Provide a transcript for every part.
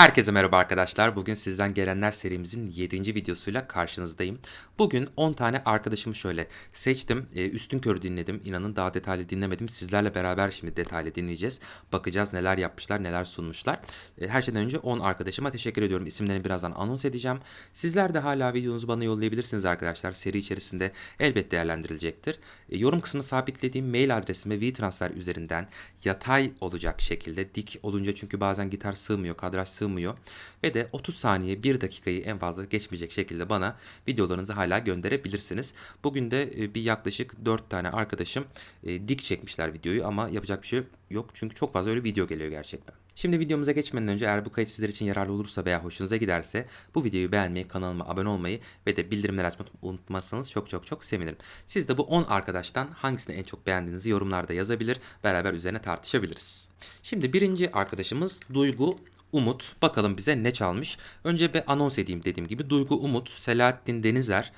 Herkese merhaba arkadaşlar. Bugün sizden gelenler serimizin 7. videosuyla karşınızdayım. Bugün 10 tane arkadaşımı şöyle seçtim. Ee, üstün körü dinledim. İnanın daha detaylı dinlemedim. Sizlerle beraber şimdi detaylı dinleyeceğiz. Bakacağız neler yapmışlar, neler sunmuşlar. Ee, her şeyden önce 10 arkadaşıma teşekkür ediyorum. İsimlerini birazdan anons edeceğim. Sizler de hala videonuzu bana yollayabilirsiniz arkadaşlar. Seri içerisinde elbet değerlendirilecektir. Ee, yorum kısmına sabitlediğim mail adresime WeTransfer üzerinden yatay olacak şekilde dik olunca çünkü bazen gitar sığmıyor, kadraj sığmıyor ve de 30 saniye 1 dakikayı en fazla geçmeyecek şekilde bana videolarınızı hala gönderebilirsiniz. Bugün de e, bir yaklaşık 4 tane arkadaşım e, dik çekmişler videoyu ama yapacak bir şey yok çünkü çok fazla öyle video geliyor gerçekten. Şimdi videomuza geçmeden önce eğer bu kayıt sizler için yararlı olursa veya hoşunuza giderse bu videoyu beğenmeyi, kanalıma abone olmayı ve de bildirimleri açmayı unutmazsanız çok çok çok sevinirim. Siz de bu 10 arkadaştan hangisini en çok beğendiğinizi yorumlarda yazabilir, beraber üzerine tartışabiliriz. Şimdi birinci arkadaşımız Duygu Umut. Bakalım bize ne çalmış. Önce bir anons edeyim dediğim gibi. Duygu Umut, Selahattin Denizer,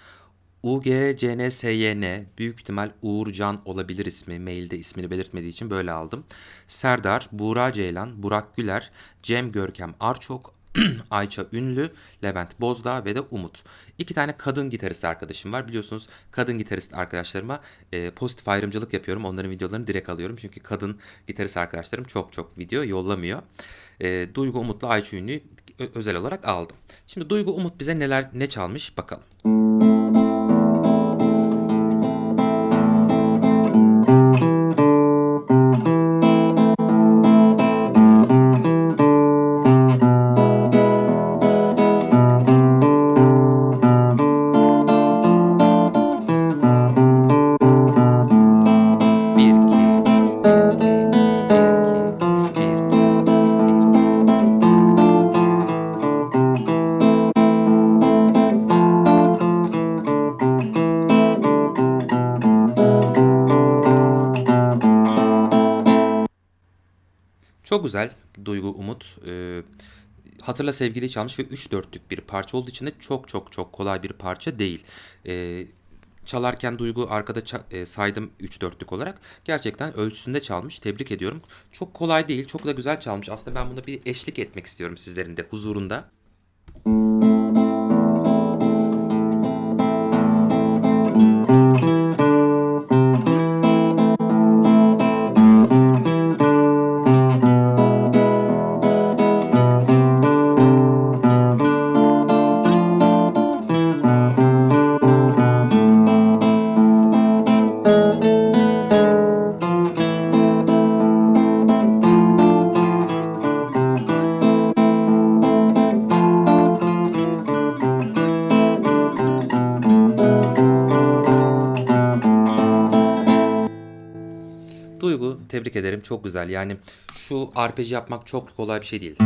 UGCNSYN büyük ihtimal Uğurcan olabilir ismi. Mailde ismini belirtmediği için böyle aldım. Serdar, Buğra Ceylan, Burak Güler, Cem Görkem Arçok, Ayça Ünlü, Levent Bozdağ ve de Umut. İki tane kadın gitarist arkadaşım var. Biliyorsunuz kadın gitarist arkadaşlarıma e, pozitif ayrımcılık yapıyorum. Onların videolarını direkt alıyorum. Çünkü kadın gitarist arkadaşlarım çok çok video yollamıyor. E, Duygu Umut'la Ayça Ünlü'yü özel olarak aldım. Şimdi Duygu Umut bize neler ne çalmış bakalım. Çok güzel Duygu Umut. Ee, Hatırla Sevgili çalmış ve 3 dörtlük bir parça olduğu için de çok çok çok kolay bir parça değil. Ee, çalarken Duygu arkada ça- e, saydım 3 dörtlük olarak. Gerçekten ölçüsünde çalmış. Tebrik ediyorum. Çok kolay değil. Çok da güzel çalmış. Aslında ben buna bir eşlik etmek istiyorum sizlerin de huzurunda. Duygu Çok güzel. Yani şu arpeji yapmak çok kolay bir şey değil.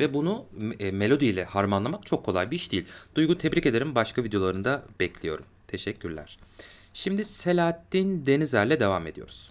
Ve bunu e, melodiyle harmanlamak çok kolay bir iş değil. Duygu tebrik ederim. Başka videolarında bekliyorum. Teşekkürler. Şimdi Selahattin Denizer'le devam ediyoruz.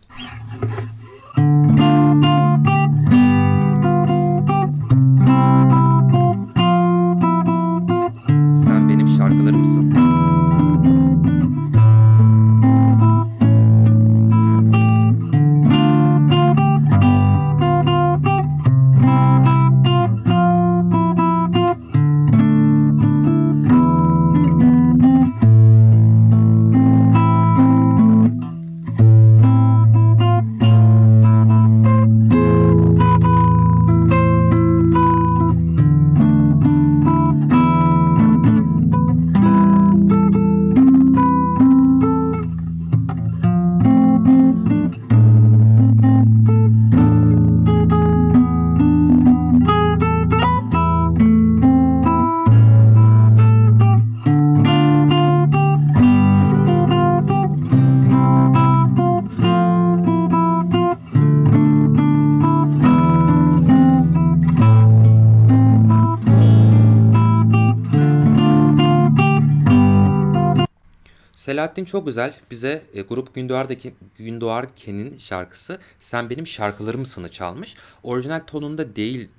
Selahattin çok güzel bize e, grup Gündoğar'daki Gündoğar Ken'in şarkısı Sen Benim Şarkılarımsın'ı çalmış. Orijinal tonunda değil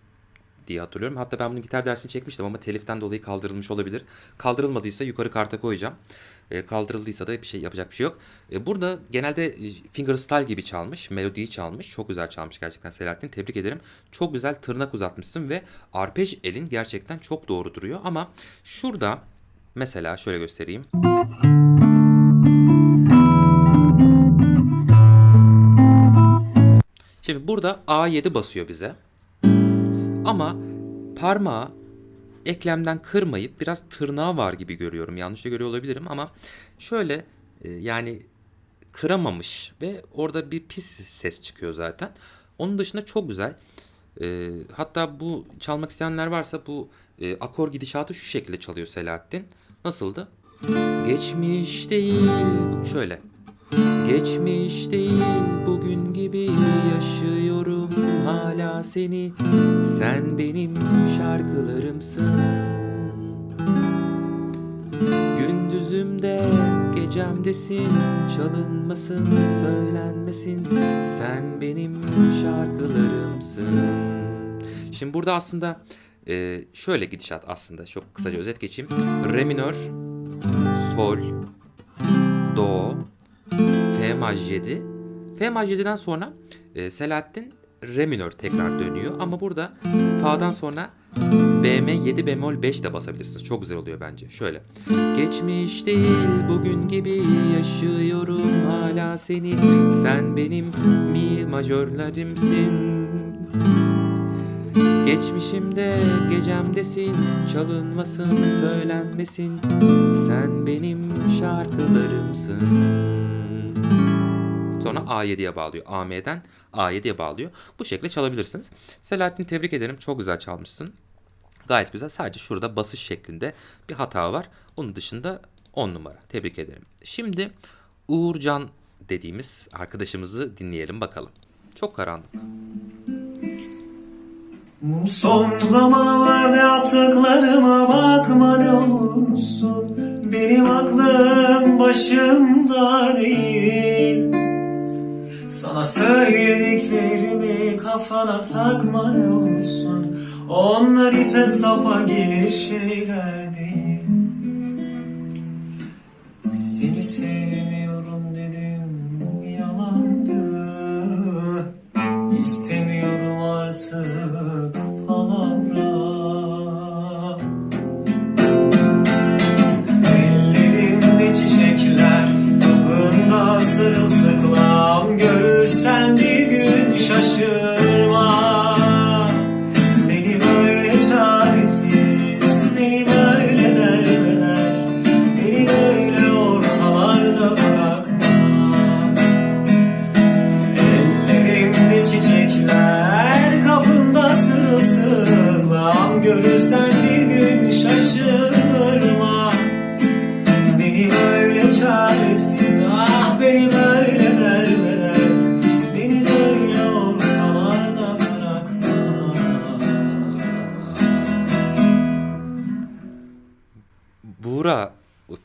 diye hatırlıyorum. Hatta ben bunun gitar dersini çekmiştim ama teliften dolayı kaldırılmış olabilir. Kaldırılmadıysa yukarı karta koyacağım. E, kaldırıldıysa da bir şey yapacak bir şey yok. E, burada genelde e, fingerstyle gibi çalmış. Melodiyi çalmış. Çok güzel çalmış gerçekten Selahattin. Tebrik ederim. Çok güzel tırnak uzatmışsın ve arpej elin gerçekten çok doğru duruyor. Ama şurada mesela şöyle göstereyim. Şimdi burada A7 basıyor bize. Ama parmağı eklemden kırmayıp biraz tırnağı var gibi görüyorum. Yanlış da görüyor olabilirim ama şöyle e, yani kıramamış ve orada bir pis ses çıkıyor zaten. Onun dışında çok güzel. E, hatta bu çalmak isteyenler varsa bu e, akor gidişatı şu şekilde çalıyor Selahattin. Nasıldı? Geçmiş değil. Şöyle. Geçmiş değil bugün gibi yaşıyorum hala seni. Sen benim şarkılarımsın. Gündüzümde gecemdesin çalınmasın söylenmesin. Sen benim şarkılarımsın. Şimdi burada aslında e, şöyle gidişat aslında çok kısaca özet geçeyim. Re minör, Sol, Do, maj 7. F maj 7'den sonra e, Selahattin Re minör tekrar dönüyor. Ama burada Fa'dan sonra BM 7 bemol 5 de basabilirsiniz. Çok güzel oluyor bence. Şöyle. Geçmiş değil bugün gibi yaşıyorum hala seni. Sen benim mi majörlerimsin. Geçmişimde gecemdesin çalınmasın söylenmesin sen benim şarkılarımsın. Sonra A7'ye bağlıyor. AM'den A7'ye bağlıyor. Bu şekilde çalabilirsiniz. Selahattin tebrik ederim. Çok güzel çalmışsın. Gayet güzel. Sadece şurada basış şeklinde bir hata var. Onun dışında 10 numara. Tebrik ederim. Şimdi Uğurcan dediğimiz arkadaşımızı dinleyelim bakalım. Çok karanlık. Son zamanlarda yaptıklarıma bakmadı musun? Benim aklım başımda değil Söylediklerimi kafana takma olursun. Onlar ipe sapa gelir şeyler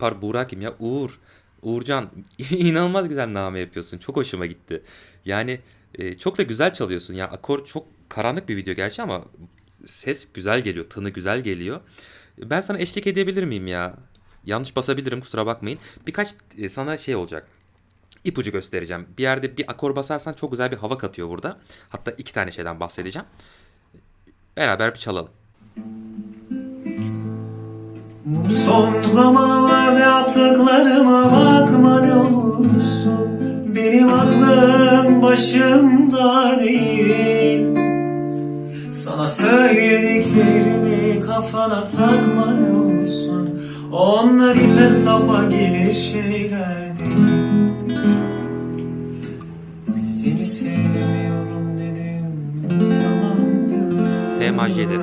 par Buğra kim ya? Uğur. Uğurcan inanılmaz güzel name yapıyorsun. Çok hoşuma gitti. Yani e, çok da güzel çalıyorsun. Ya akor çok karanlık bir video gerçi ama ses güzel geliyor. Tını güzel geliyor. Ben sana eşlik edebilir miyim ya? Yanlış basabilirim kusura bakmayın. Birkaç e, sana şey olacak. İpucu göstereceğim. Bir yerde bir akor basarsan çok güzel bir hava katıyor burada. Hatta iki tane şeyden bahsedeceğim. Beraber bir çalalım. Son zamanlarda yaptıklarıma bakmadı musun? Benim aklım başımda değil Sana söylediklerimi kafana takma ne olursun Onlar ipe sapa gelir şeyler değil Seni sevmiyorum dedim yalandı F maj yedi.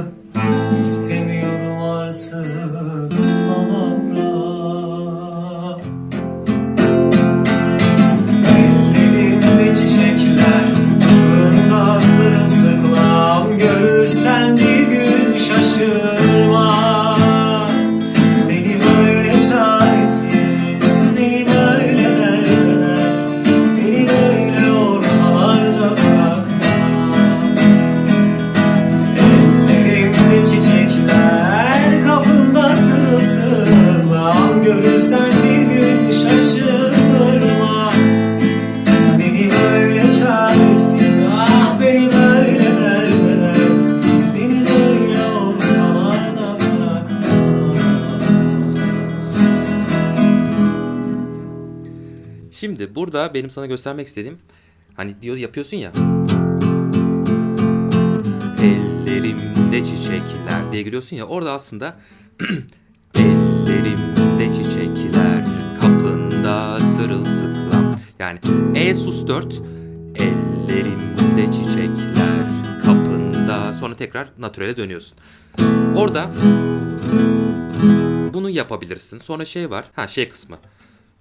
Burada benim sana göstermek istediğim hani diyor yapıyorsun ya. Ellerimde çiçekler diye giriyorsun ya orada aslında ellerimde çiçekler kapında sırılsıklam. Yani E sus 4 ellerimde çiçekler kapında sonra tekrar natürele dönüyorsun. Orada bunu yapabilirsin. Sonra şey var. Ha şey kısmı.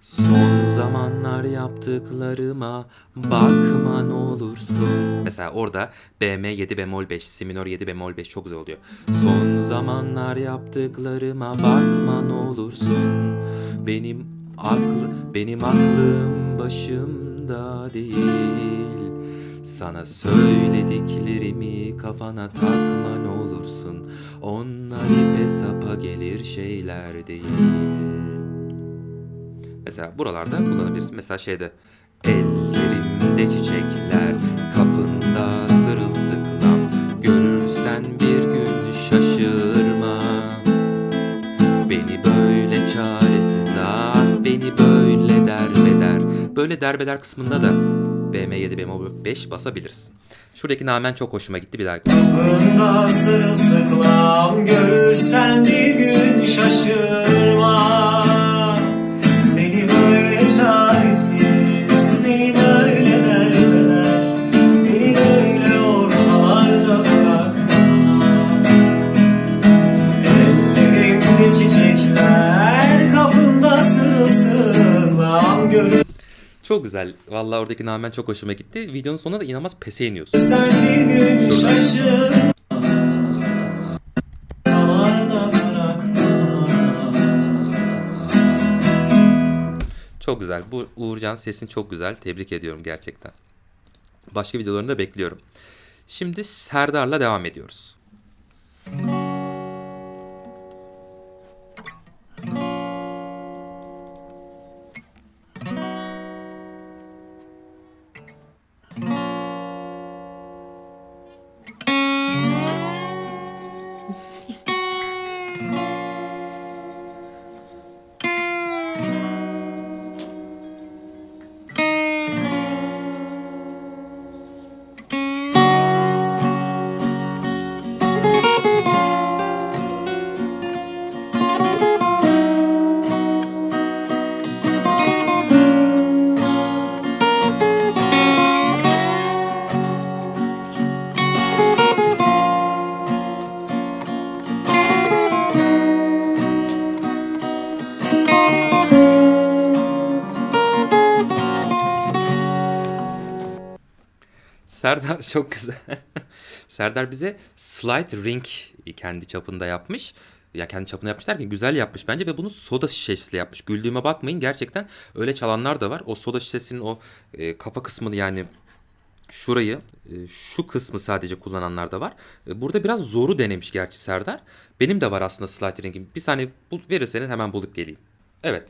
Son zamanlar yaptıklarıma bakma ne olursun. Mesela orada BM 7 bemol 5, si minör 7 bemol 5 çok güzel oluyor. Son zamanlar yaptıklarıma bakma ne olursun. Benim aklı benim aklım başımda değil. Sana söylediklerimi kafana takma ne olursun. Onlar ipe sapa gelir şeyler değil. Mesela buralarda kullanabilirsin. Mesela şeyde ellerimde çiçekler kapında sırılsıklam görürsen bir gün şaşırma beni böyle çaresiz ah beni böyle derbeder böyle derbeder kısmında da BM7 BM5 basabilirsin. Şuradaki namen çok hoşuma gitti bir daha. Kapında sırılsıklam görürsen bir gün şaşırma Çok güzel. Vallahi oradaki namen çok hoşuma gitti. Videonun sonunda da inanılmaz pese iniyorsun. bir gün bırakma Çok güzel. Bu Uğurcan sesin çok güzel. Tebrik ediyorum gerçekten. Başka videolarını da bekliyorum. Şimdi Serdar'la devam ediyoruz. Serdar çok güzel. Serdar bize slide ring kendi çapında yapmış. Ya kendi çapında yapmış derken güzel yapmış bence ve bunu soda şişesiyle yapmış. Güldüğüme bakmayın gerçekten öyle çalanlar da var. O soda şişesinin o e, kafa kısmını yani şurayı e, şu kısmı sadece kullananlar da var. E, Burada biraz zoru denemiş gerçi Serdar. Benim de var aslında slide ringim. Bir saniye bul, verirseniz hemen bulup geleyim. Evet.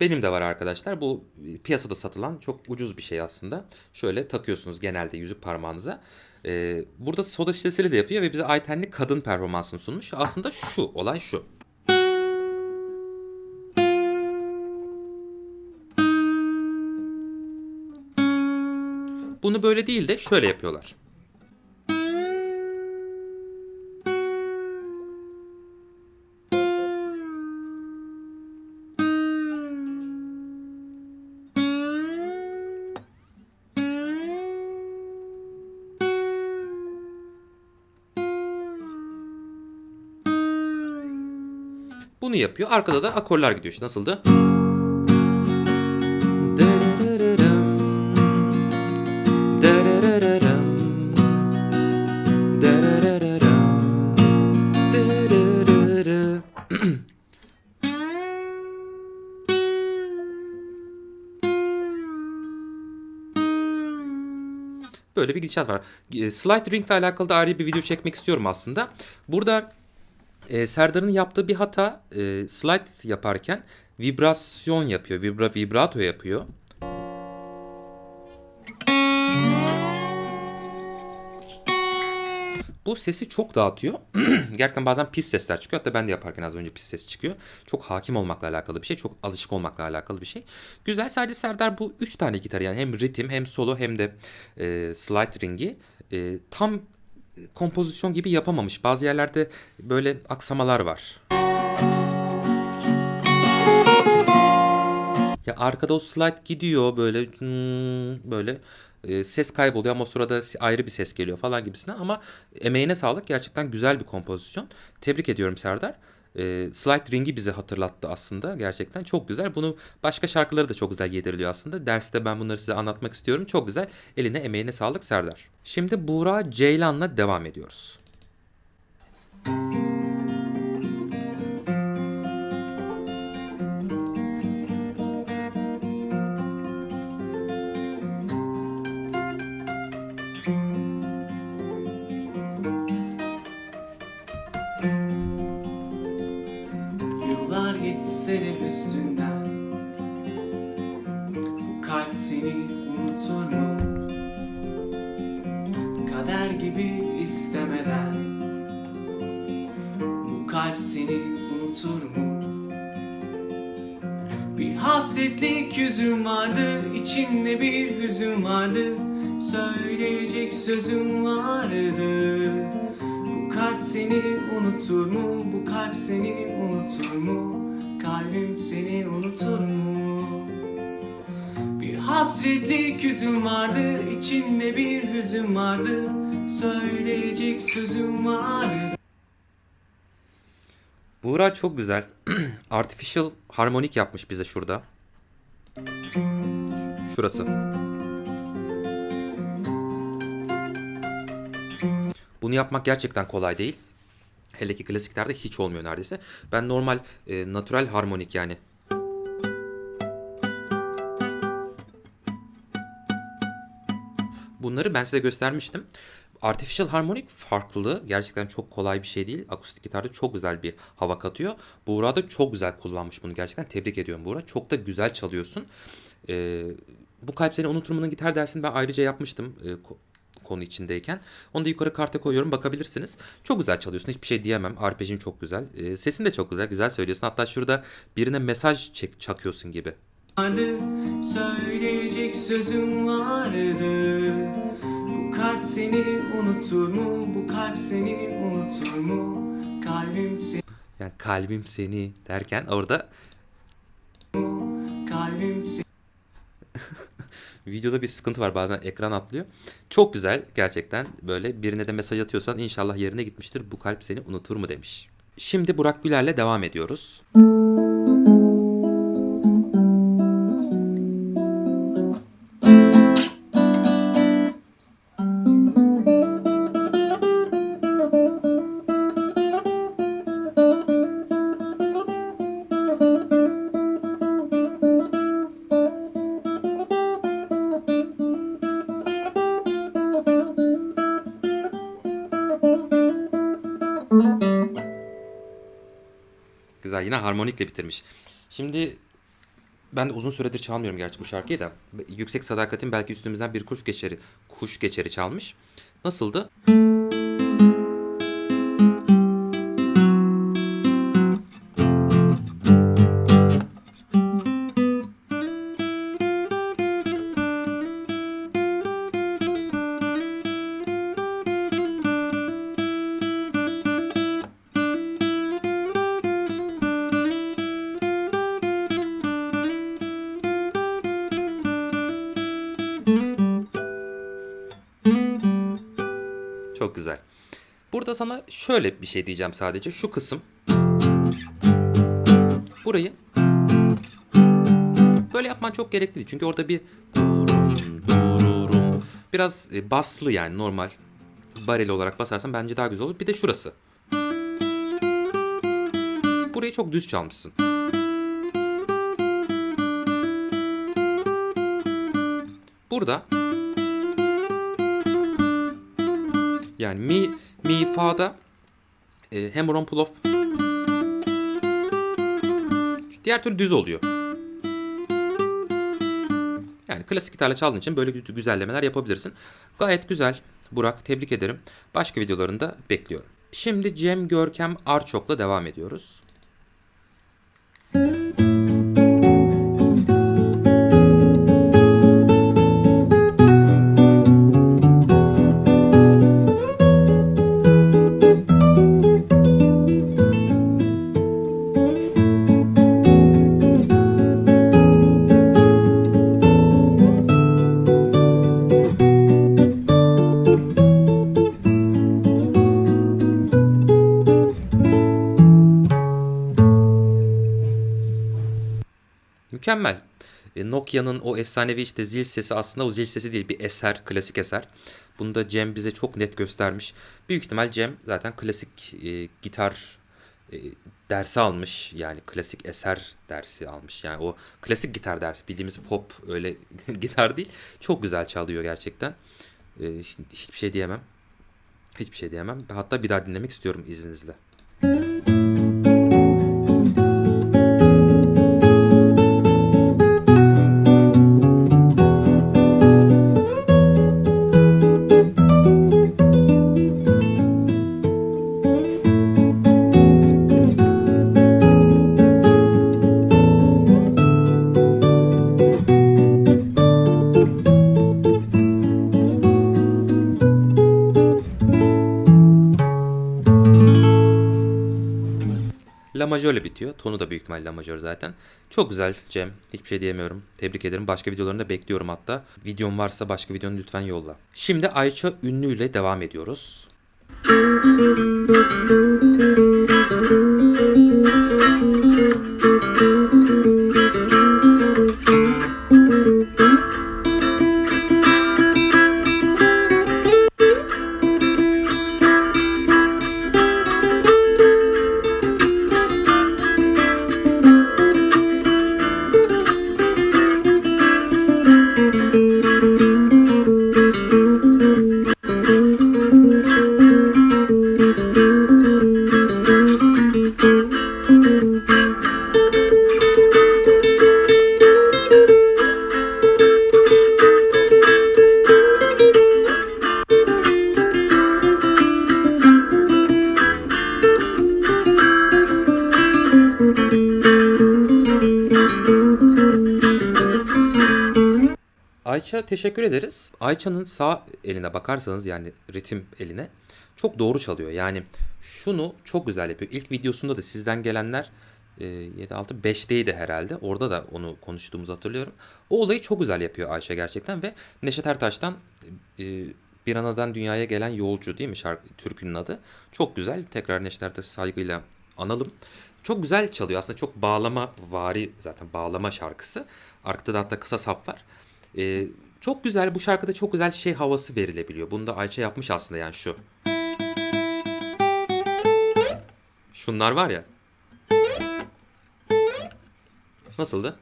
Benim de var arkadaşlar. Bu e, piyasada satılan çok ucuz bir şey aslında. Şöyle takıyorsunuz genelde yüzük parmağınıza. Ee, burada soda şişesiyle de yapıyor ve bize Ayten'li kadın performansını sunmuş. Aslında şu olay şu. Bunu böyle değil de şöyle yapıyorlar. Bunu yapıyor. Arkada da akorlar gidiyor. İşte nasıldı? Böyle bir gidişat var. E, Slide Ring ile alakalı da ayrı bir video çekmek istiyorum aslında. Burada e, Serdar'ın yaptığı bir hata e, slide yaparken vibrasyon yapıyor. Vibra vibrato yapıyor. Bu sesi çok dağıtıyor. Gerçekten bazen pis sesler çıkıyor. Hatta ben de yaparken az önce pis ses çıkıyor. Çok hakim olmakla alakalı bir şey. Çok alışık olmakla alakalı bir şey. Güzel. Sadece Serdar bu üç tane gitar yani hem ritim hem solo hem de e, slide ringi e, tam kompozisyon gibi yapamamış. Bazı yerlerde böyle aksamalar var. Ya arkada o slide gidiyor böyle hmm, böyle e, ses kayboluyor ama o sırada ayrı bir ses geliyor falan gibisine ama emeğine sağlık gerçekten güzel bir kompozisyon. Tebrik ediyorum Serdar. E, slide ringi bize hatırlattı aslında gerçekten çok güzel. Bunu başka şarkıları da çok güzel yediriliyor aslında. Derste ben bunları size anlatmak istiyorum. Çok güzel. Eline emeğine sağlık Serdar. Şimdi Buğra Ceylan'la devam ediyoruz. Yıllar hasretlik yüzüm vardı içimde bir hüzün vardı Söyleyecek sözüm vardı Bu kalp seni unutur mu? Bu kalp seni unutur mu? Kalbim seni unutur mu? Bir hasretlik yüzüm vardı içimde bir hüzün vardı Söyleyecek sözüm vardı Buğra çok güzel. Artificial harmonik yapmış bize şurada. Şurası. Bunu yapmak gerçekten kolay değil. Hele ki klasiklerde hiç olmuyor neredeyse. Ben normal e, natural harmonik yani Bunları ben size göstermiştim. Artificial harmonik farklı. Gerçekten çok kolay bir şey değil. Akustik gitarda çok güzel bir hava katıyor. Buğra da çok güzel kullanmış bunu gerçekten. Tebrik ediyorum Buğra. Çok da güzel çalıyorsun. Ee, bu Kalp Seni Unuturum'un gitar dersini ben ayrıca yapmıştım e, ko- konu içindeyken. Onu da yukarı karta koyuyorum bakabilirsiniz. Çok güzel çalıyorsun hiçbir şey diyemem. Arpejin çok güzel. Ee, sesin de çok güzel. Güzel söylüyorsun. Hatta şurada birine mesaj çek, çakıyorsun gibi. vardı Söyleyecek sözüm vardı kalp seni unutur mu? Bu kalp seni unutur mu? Kalbim seni Yani kalbim seni derken orada Kalbim seni Videoda bir sıkıntı var bazen ekran atlıyor. Çok güzel gerçekten böyle birine de mesaj atıyorsan inşallah yerine gitmiştir. Bu kalp seni unutur mu demiş. Şimdi Burak Güler'le devam ediyoruz. Bitirmiş. Şimdi ben de uzun süredir çalmıyorum gerçi bu şarkıyı da. Yüksek Sadakat'in belki üstümüzden bir kuş geçeri, kuş geçeri çalmış. Nasıldı? Çok sana şöyle bir şey diyeceğim sadece. Şu kısım. Burayı böyle yapman çok gerekli değil. Çünkü orada bir biraz e, baslı yani normal bareli olarak basarsan bence daha güzel olur. Bir de şurası. Burayı çok düz çalmışsın. Burada Yani mi mi fa'da e, hem Rompulov Diğer türlü düz oluyor. Yani klasik gitarla çaldığın için böyle gü- güzellemeler yapabilirsin. Gayet güzel. Burak tebrik ederim. Başka videolarında bekliyorum. Şimdi Cem Görkem Arçok'la devam ediyoruz. Mükemmel. E, Nokia'nın o efsanevi işte zil sesi aslında o zil sesi değil bir eser, klasik eser. Bunu da Cem bize çok net göstermiş. Büyük ihtimal Cem zaten klasik e, gitar e, dersi almış. Yani klasik eser dersi almış. Yani o klasik gitar dersi bildiğimiz pop öyle gitar değil. Çok güzel çalıyor gerçekten. E, hiç- hiçbir şey diyemem. Hiçbir şey diyemem. Hatta bir daha dinlemek istiyorum izninizle. La majörle bitiyor. Tonu da büyük ihtimalle la majör zaten. Çok güzel Cem. Hiçbir şey diyemiyorum. Tebrik ederim. Başka videolarını da bekliyorum hatta. Videom varsa başka videonu lütfen yolla. Şimdi Ayça Ünlü ile devam ediyoruz. Teşekkür ederiz. Ayça'nın sağ eline bakarsanız yani ritim eline çok doğru çalıyor. Yani şunu çok güzel yapıyor. İlk videosunda da sizden gelenler e, 7 6 5'teydi herhalde. Orada da onu konuştuğumuzu hatırlıyorum. O olayı çok güzel yapıyor Ayça gerçekten ve Neşet Ertaş'tan e, bir anadan dünyaya gelen yolcu değil mi şarkı türkünün adı. Çok güzel. Tekrar Neşet Ertaş'ı saygıyla analım. Çok güzel çalıyor. Aslında çok bağlama vari zaten bağlama şarkısı. Arkada da hatta kısa sap var. Ee, çok güzel bu şarkıda çok güzel şey havası verilebiliyor. Bunu da Ayça yapmış aslında yani şu. Şunlar var ya. Nasıldı?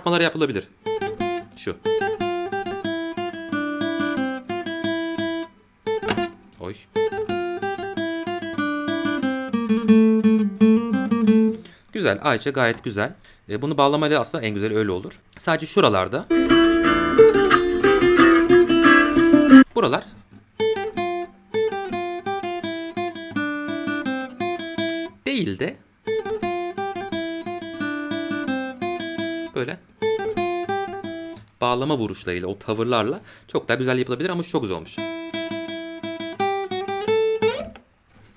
Çarpmalar yapılabilir. Şu. Oy. Güzel. Ayça gayet güzel. E, bunu bağlamayla aslında en güzel öyle olur. Sadece şuralarda. Buralar. Bağlama vuruşlarıyla, o tavırlarla çok daha güzel yapılabilir ama şu çok güzel olmuş.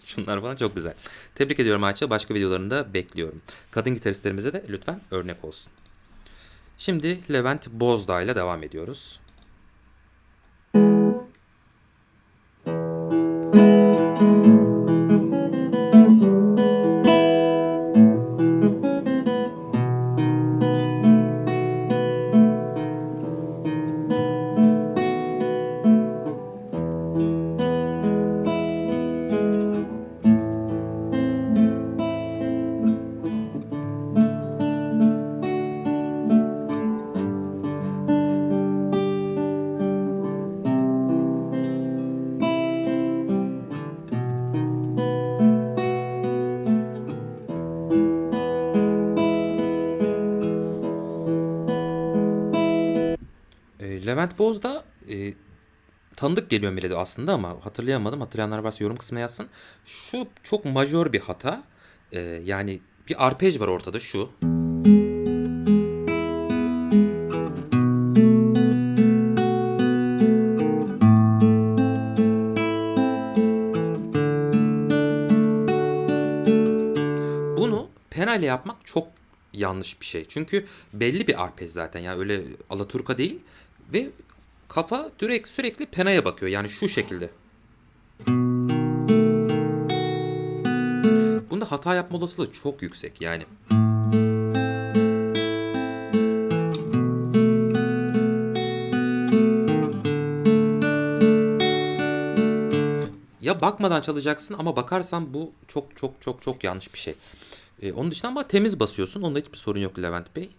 Şunlar falan çok güzel. Tebrik ediyorum Ayça. Başka videolarında bekliyorum. Kadın gitaristlerimize de lütfen örnek olsun. Şimdi Levent Bozdağ ile devam ediyoruz. Levent Boz da e, tanıdık geliyor melodi aslında ama hatırlayamadım. Hatırlayanlar varsa yorum kısmına yazsın. Şu çok majör bir hata. E, yani bir arpej var ortada şu. Bunu pena ile yapmak çok yanlış bir şey. Çünkü belli bir arpej zaten. Yani öyle alaturka değil. Ve kafa direkt sürekli penaya bakıyor. Yani şu şekilde. Bunda hata yapma olasılığı çok yüksek yani. Ya bakmadan çalacaksın ama bakarsan bu çok çok çok çok yanlış bir şey. Ee, onun dışında ama temiz basıyorsun. Onda hiçbir sorun yok Levent Bey.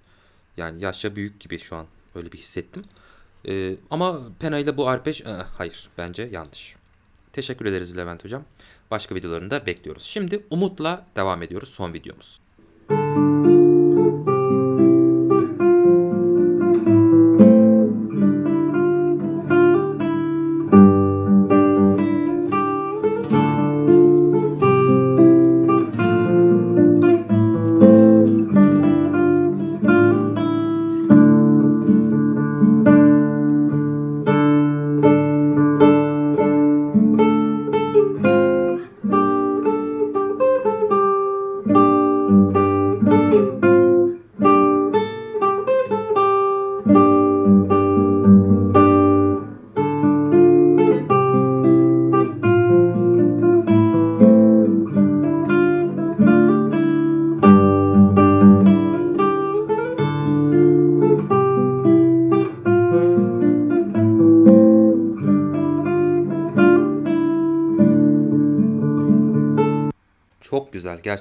Yani yaşça büyük gibi şu an öyle bir hissettim. Ee, ama penayla bu arpej eh, hayır bence yanlış. Teşekkür ederiz Levent Hocam. Başka videolarını da bekliyoruz. Şimdi Umut'la devam ediyoruz son videomuz. Çok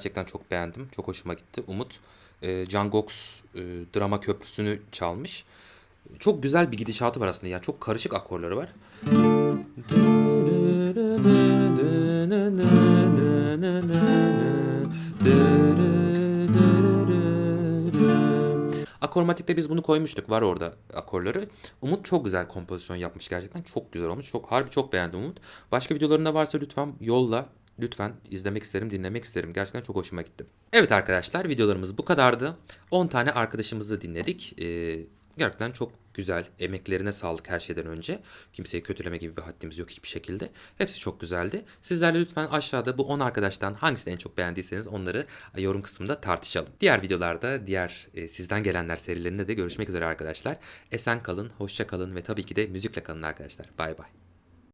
Gerçekten çok beğendim. Çok hoşuma gitti. Umut e, Can Gox e, drama köprüsünü çalmış. Çok güzel bir gidişatı var aslında. Yani çok karışık akorları var. Akormatikte biz bunu koymuştuk. Var orada akorları. Umut çok güzel kompozisyon yapmış gerçekten. Çok güzel olmuş. Çok harbi çok beğendim Umut. Başka videolarında varsa lütfen yolla. Lütfen izlemek isterim, dinlemek isterim. Gerçekten çok hoşuma gitti. Evet arkadaşlar videolarımız bu kadardı. 10 tane arkadaşımızı dinledik. Ee, gerçekten çok güzel. Emeklerine sağlık her şeyden önce. Kimseyi kötüleme gibi bir haddimiz yok hiçbir şekilde. Hepsi çok güzeldi. Sizlerle lütfen aşağıda bu 10 arkadaştan hangisini en çok beğendiyseniz onları yorum kısmında tartışalım. Diğer videolarda, diğer e, sizden gelenler serilerinde de görüşmek üzere arkadaşlar. Esen kalın, hoşça kalın ve tabii ki de müzikle kalın arkadaşlar. Bay bay.